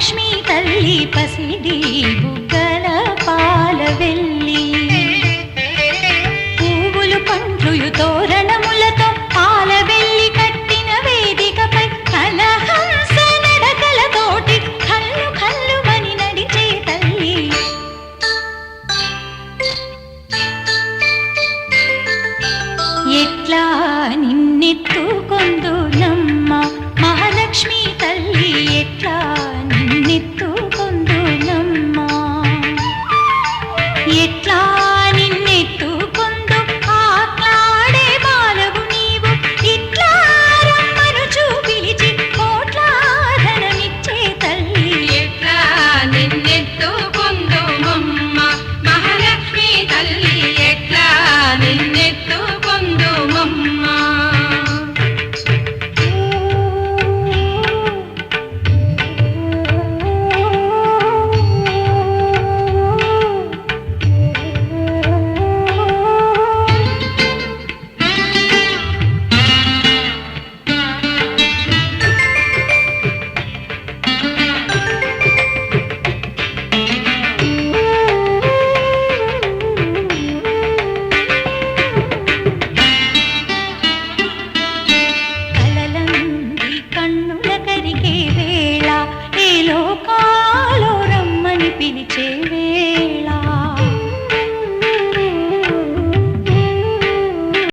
తల్లి పసిడి బుగ్గల పాల వెళ్ళి పువ్వులు పండ్లు తోరణము